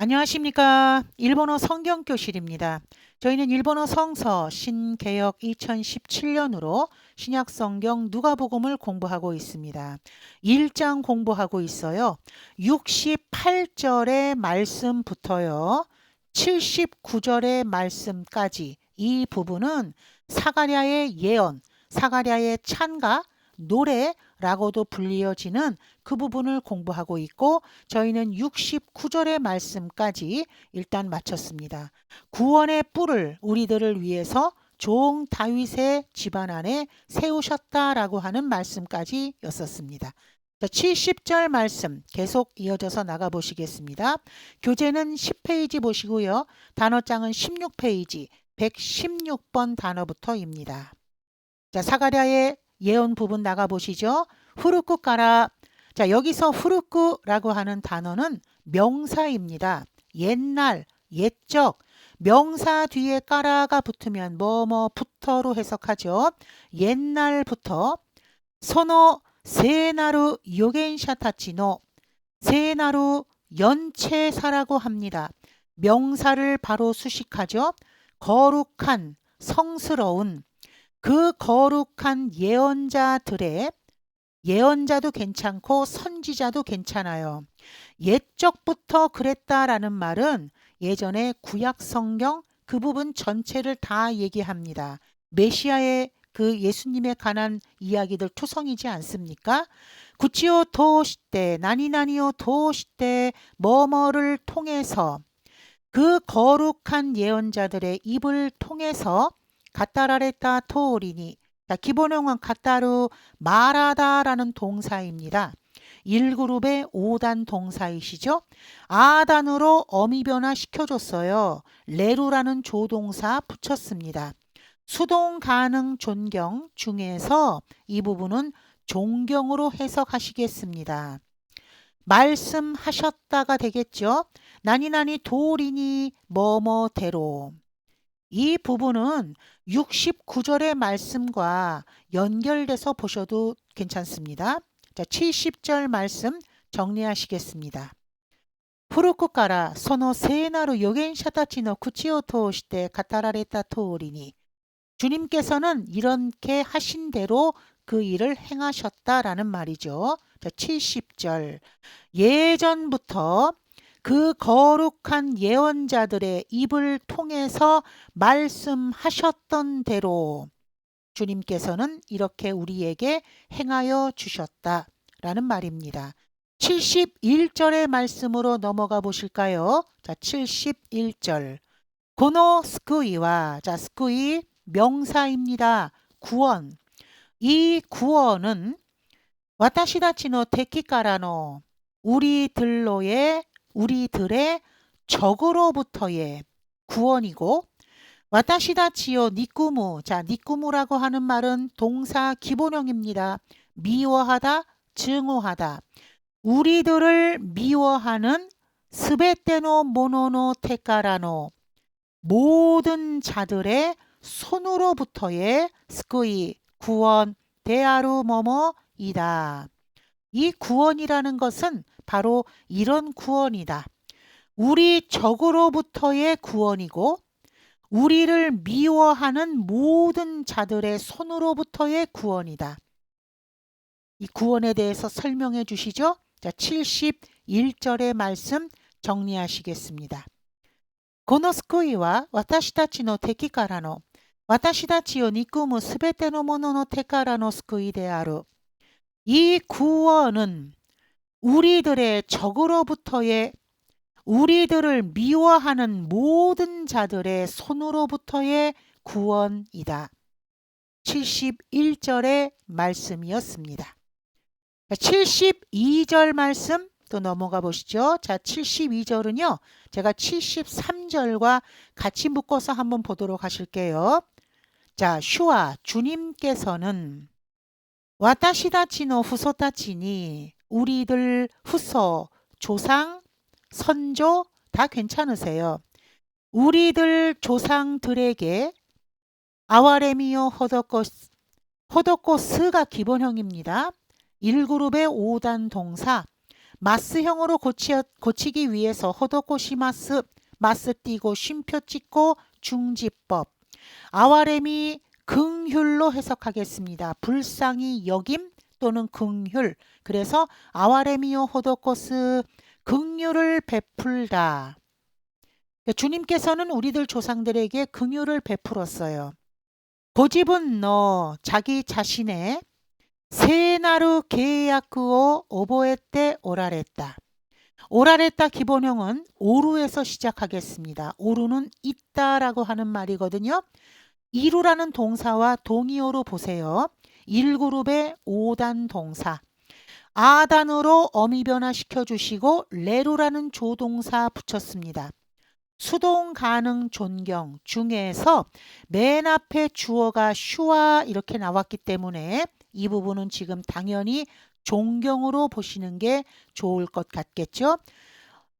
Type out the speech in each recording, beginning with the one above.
안녕하십니까. 일본어 성경교실입니다. 저희는 일본어 성서 신개역 2017년으로 신약 성경 누가복음을 공부하고 있습니다. 1장 공부하고 있어요. 68절의 말씀부터요. 79절의 말씀까지 이 부분은 사가랴의 예언, 사가랴의 찬가, 노래 라고도 불리어지는 그 부분을 공부하고 있고 저희는 69절의 말씀까지 일단 마쳤습니다. 구원의 뿔을 우리들을 위해서 종 다윗의 집안 안에 세우셨다라고 하는 말씀까지 였었습니다. 70절 말씀 계속 이어져서 나가 보시겠습니다. 교재는 10페이지 보시고요. 단어장은 16페이지 116번 단어부터입니다. 자, 사가랴의 예언 부분 나가 보시죠. 후루쿠 까라. 자, 여기서 후루쿠라고 하는 단어는 명사입니다. 옛날, 옛적. 명사 뒤에 까라가 붙으면 뭐뭐부터로 해석하죠. 옛날부터 소노 세나루 요겐샤타치노 세나루 연체사라고 합니다. 명사를 바로 수식하죠. 거룩한, 성스러운, 그 거룩한 예언자들의 예언자도 괜찮고 선지자도 괜찮아요. 옛적부터 그랬다라는 말은 예전에 구약 성경 그 부분 전체를 다 얘기합니다. 메시아의 그 예수님에 관한 이야기들 투성이지 않습니까? 구치오 도시때 나니나니오 도시때 뭐뭐를 통해서 그 거룩한 예언자들의 입을 통해서 가따라레타 토오리니 자, 기본형은 가따루 말하다라는 동사입니다. 1그룹의 5단 동사이시죠. 아단으로 어미 변화 시켜줬어요. 레루라는 조동사 붙였습니다. 수동 가능 존경 중에서 이 부분은 존경으로 해석하시겠습니다. 말씀하셨다가 되겠죠. 나니나니 도리니 뭐뭐대로. 이 부분은 69절의 말씀과 연결돼서 보셔도 괜찮습니다. 자, 70절 말씀 정리하시겠습니다. 푸르쿠카라 소노 세나루 요겐샤타치노 쿠치오 토시테 가타라레타 토리니 주님께서는 이렇게 하신 대로 그 일을 행하셨다라는 말이죠. 자, 70절 예전부터 그 거룩한 예언자들의 입을 통해서 말씀하셨던 대로 주님께서는 이렇게 우리에게 행하여 주셨다 라는 말입니다. 71절의 말씀으로 넘어가 보실까요? 자, 71절. 고노 스쿠이와 자, 스쿠이 명사입니다. 구원. 이 구원은 와타시다치노 데키카라노 우리들로의 우리들의 적으로부터의 구원이고 와타시다 치요 니꾸무 자 니꾸무라고 하는 말은 동사 기본형입니다. 미워하다 증오하다 우리들을 미워하는 스베테노 모노노 테카라노 모든 자들의 손으로부터의 스쿠이 구원 대아루 뭐뭐이다. 이 구원이라는 것은 바로 이런 구원이다. 우리 적으로부터의 구원이고 우리를 미워하는 모든 자들의 손으로부터의 구원이다. 이 구원에 대해서 설명해 주시죠. 자, 71절의 말씀 정리하시겠습니다. この救いは私たちの敵からの私たちを憎むすべてのものの手からの救いである。이 구원은 우리들의 적으로부터의 우리들을 미워하는 모든 자들의 손으로부터의 구원이다. 71절의 말씀이었습니다. 72절 말씀 또 넘어가 보시죠. 자, 72절은요. 제가 73절과 같이 묶어서 한번 보도록 하실게요. 자, 슈와 주님께서는 와타시다치노 후소타치니 우리들 후소, 조상, 선조 다 괜찮으세요. 우리들 조상들에게 아와레미오 호도코 호도코스가 기본형입니다. 1그룹의 5단 동사 마스형으로 고치, 고치기 위해서 호도코시마스 마스 띄고 쉼표 찍고 중지법 아와렘이 긍휼로 해석하겠습니다. 불쌍히 여김 또는 긍휼 그래서 아와레미오 호도코스 긍휼을 베풀다. 주님께서는 우리들 조상들에게 긍휼을 베풀었어요. 고집은 너 자기 자신의 세나루 계약구오 오보에 때 오라랬다. 오라랬다 기본형은 오루에서 시작하겠습니다. 오루는 있다라고 하는 말이거든요. 이루라는 동사와 동의어로 보세요. 1그룹의 5단 동사. 아단으로 어미 변화시켜 주시고 레루라는 조동사 붙였습니다. 수동 가능 존경 중에서 맨 앞에 주어가 슈와 이렇게 나왔기 때문에 이 부분은 지금 당연히 존경으로 보시는 게 좋을 것 같겠죠.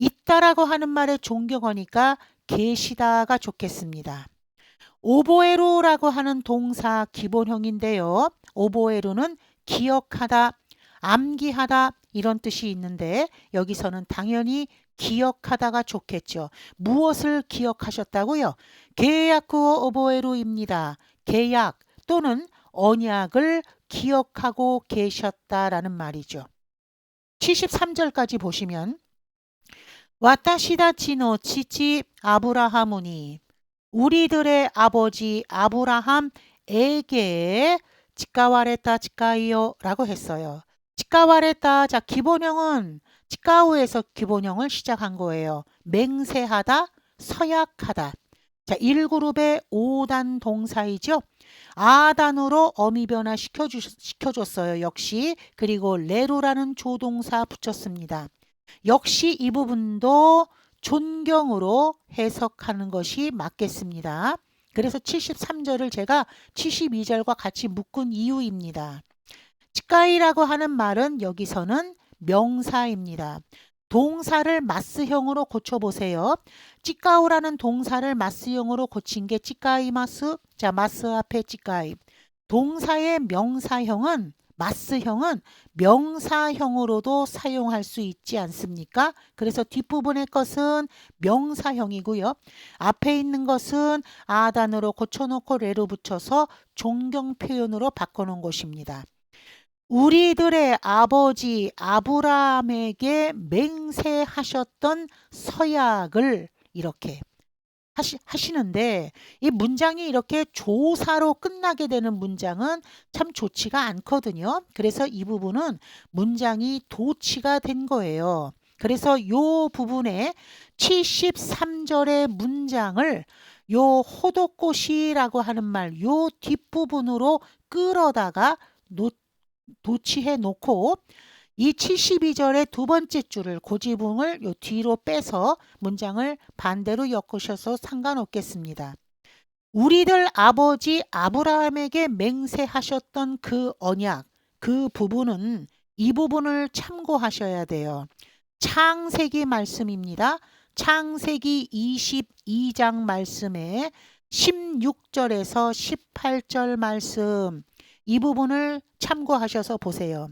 있다라고 하는 말에 존경어니까 계시다가 좋겠습니다. 오보에로라고 하는 동사 기본형인데요. 오보에로는 기억하다, 암기하다 이런 뜻이 있는데 여기서는 당연히 기억하다가 좋겠죠. 무엇을 기억하셨다고요? 계약구 오보에로입니다. 계약 또는 언약을 기억하고 계셨다라는 말이죠. 73절까지 보시면 와타시다치노 치치 아브라하무니 우리들의 아버지 아브라함에게 치카와레타 치카이요 라고 했어요. 치카와레타 자 기본형은 치카우에서 기본형을 시작한 거예요. 맹세하다 서약하다 자 1그룹의 5단 동사이죠. 아단으로 어미 변화 시켜줬어요. 역시 그리고 레로라는 조동사 붙였습니다. 역시 이 부분도 존경으로 해석하는 것이 맞겠습니다. 그래서 73절을 제가 72절과 같이 묶은 이유입니다. 치카이라고 하는 말은 여기서는 명사입니다. 동사를 마스형으로 고쳐보세요. 찌까우라는 동사를 마스형으로 고친 게 찌까이마스. 자, 마스 앞에 찌까이. 동사의 명사형은 마스형은 명사형으로도 사용할 수 있지 않습니까? 그래서 뒷부분의 것은 명사형이고요. 앞에 있는 것은 아 단으로 고쳐놓고 레로 붙여서 존경 표현으로 바꿔놓은 것입니다. 우리들의 아버지 아브라함에게 맹세하셨던 서약을 이렇게 하시, 하시는데 이 문장이 이렇게 조사로 끝나게 되는 문장은 참 좋지가 않거든요. 그래서 이 부분은 문장이 도치가 된 거예요. 그래서 요 부분에 73절의 문장을 요 호도꽃이라고 하는 말, 요 뒷부분으로 끌어다가 놓, 도치해 놓고 이 72절의 두 번째 줄을 고지붕을 요 뒤로 빼서 문장을 반대로 엮으셔서 상관없겠습니다. 우리들 아버지 아브라함에게 맹세하셨던 그 언약, 그 부분은 이 부분을 참고하셔야 돼요. 창세기 말씀입니다. 창세기 22장 말씀에 16절에서 18절 말씀 이 부분을 참고하셔서 보세요.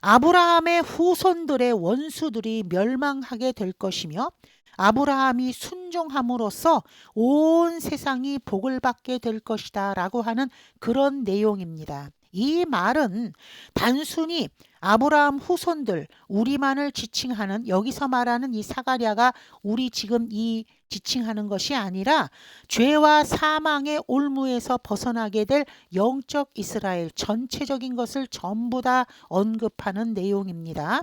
아브라함의 후손들의 원수들이 멸망하게 될 것이며 아브라함이 순종함으로써 온 세상이 복을 받게 될 것이다 라고 하는 그런 내용입니다. 이 말은 단순히 아브라함 후손들 우리만을 지칭하는 여기서 말하는 이 사가랴가 우리 지금 이 지칭하는 것이 아니라 죄와 사망의 올무에서 벗어나게 될 영적 이스라엘 전체적인 것을 전부 다 언급하는 내용입니다.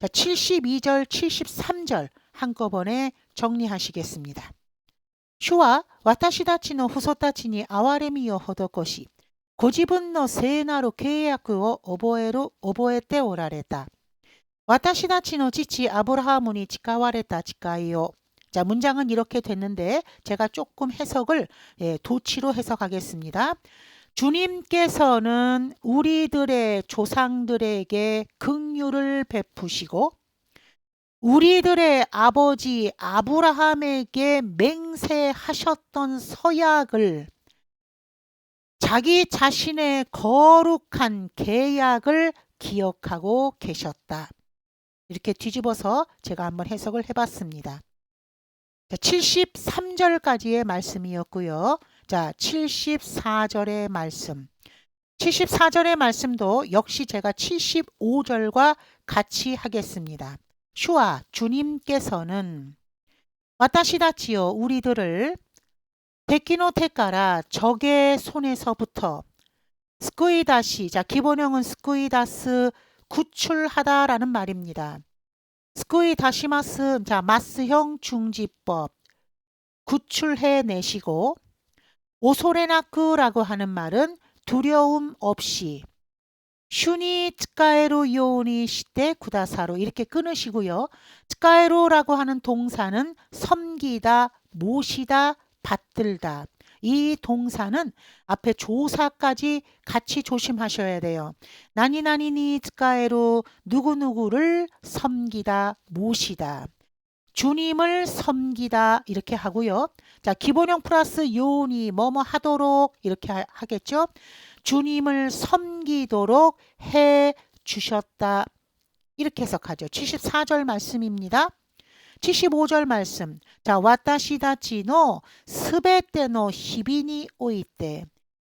72절, 73절 한꺼번에 정리하시겠습니다. 슈와 와타시다치노 후소타치니 아와레미요 호도코시 ご自分の聖なる契約を覚える、覚えておられた。私たちの父アブラハムに誓われた誓いを 자, 문장은 이렇게 됐는데 제가 조금 해석을 예, 도치로 해석하겠습니다. 주님께서는 우리들의 조상들에게 긍휼을 베푸시고 우리들의 아버지 아브라함에게 맹세하셨던 서약을 자기 자신의 거룩한 계약을 기억하고 계셨다. 이렇게 뒤집어서 제가 한번 해석을 해봤습니다. 자, 73절까지의 말씀이었고요. 자, 74절의 말씀. 74절의 말씀도 역시 제가 75절과 같이 하겠습니다. 슈아 주님께서는 와타시다치요 우리들을 데키노테까라 적의 손에서부터 스쿠이다시 자 기본형은 스쿠이다스 구출하다라는 말입니다. 스쿠이 다시마스 자 마스형 중지법 구출해 내시고 오소레나크라고 하는 말은 두려움 없이 슈니 츠카에로 요니 시대 구다사로 이렇게 끊으시고요. 츠카에로라고 하는 동사는 섬기다, 모시다, 받들다. 이 동사는 앞에 조사까지 같이 조심하셔야 돼요. 나니나니니 츠카에로 누구누구를 섬기다, 모시다. 주님을 섬기다 이렇게 하고요. 자, 기본형 플러스 요니 뭐뭐 하도록 이렇게 하, 하겠죠. 주님을 섬기도록 해 주셨다. 이렇게 해석하죠. 74절 말씀입니다. 75절 말씀. 자, 와타시다치노 스베테노 히비니 오이테.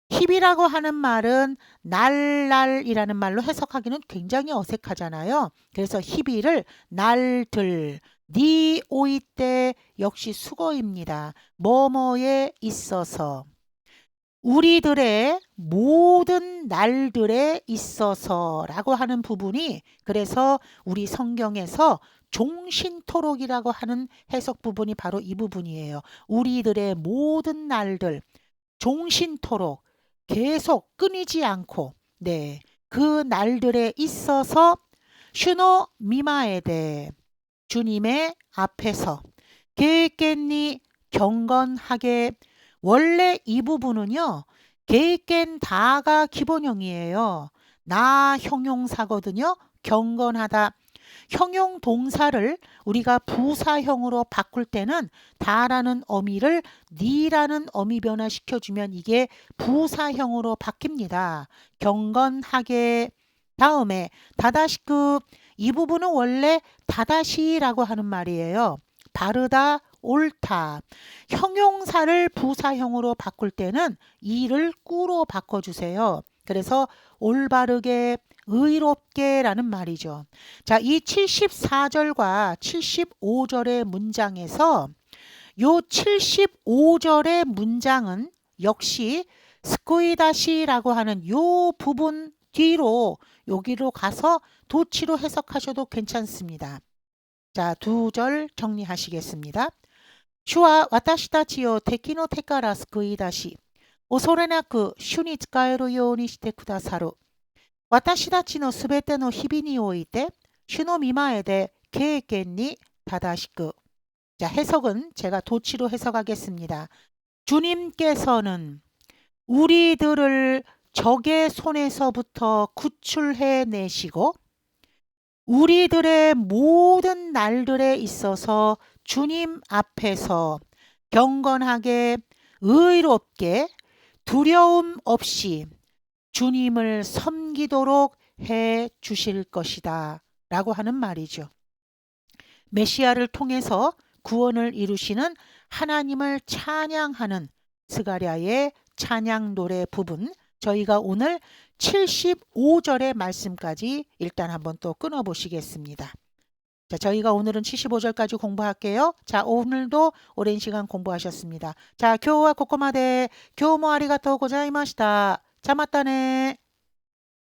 힙이라고 하는 말은 날날이라는 말로 해석하기는 굉장히 어색하잖아요. 그래서 히비를 날들, 니 오이 때 역시 수거입니다. 뭐뭐에 있어서 우리들의 모든 날들에 있어서라고 하는 부분이 그래서 우리 성경에서 종신토록이라고 하는 해석 부분이 바로 이 부분이에요. 우리들의 모든 날들 종신토록 계속 끊이지 않고 네. 그 날들에 있어서 슈노 미마에대 주님의 앞에서 계획겠니 경건하게 원래 이 부분은요. 계획겐 다가 기본형이에요. 나 형용사거든요. 경건하다. 형용 동사를 우리가 부사형으로 바꿀 때는 다라는 어미를 니라는 어미 변화시켜주면 이게 부사형으로 바뀝니다. 경건하게 다음에 다다시급 이 부분은 원래 다다시라고 하는 말이에요. 바르다, 옳다. 형용사를 부사형으로 바꿀 때는 이를 꾸로 바꿔주세요. 그래서 올바르게, 의롭게라는 말이죠. 자, 이 74절과 75절의 문장에서 요 75절의 문장은 역시 스코이다시라고 하는 요 부분 뒤로 여기로 가서 도치로 해석하셔도 괜찮습니다. 자, 두 절 정리하시겠습니다. 主は私たちを敵の手から救い出し、恐れなく主に仕えるようにしてくださる。 私たちのすべての日々において、主の見前で経験に正しく。자 해석은 제가 도치로 해석하겠습니다. 주님께서는 우리들을 적의 손에서부터 구출해 내시고 우리들의 모든 날들에 있어서 주님 앞에서 경건하게 의롭게 두려움 없이 주님을 섬기도록 해 주실 것이다. 라고 하는 말이죠. 메시아를 통해서 구원을 이루시는 하나님을 찬양하는 스가랴의 찬양 노래 부분 저희가 오늘 75절의 말씀까지 일단 한번 또 끊어 보시겠습니다. 자, 저희가 오늘은 75절까지 공부할게요. 자, 오늘도 오랜 시간 공부하셨습니다. 자, 교와 코코마데 교모 아리가또 고자이마시다. 자, 맞다네.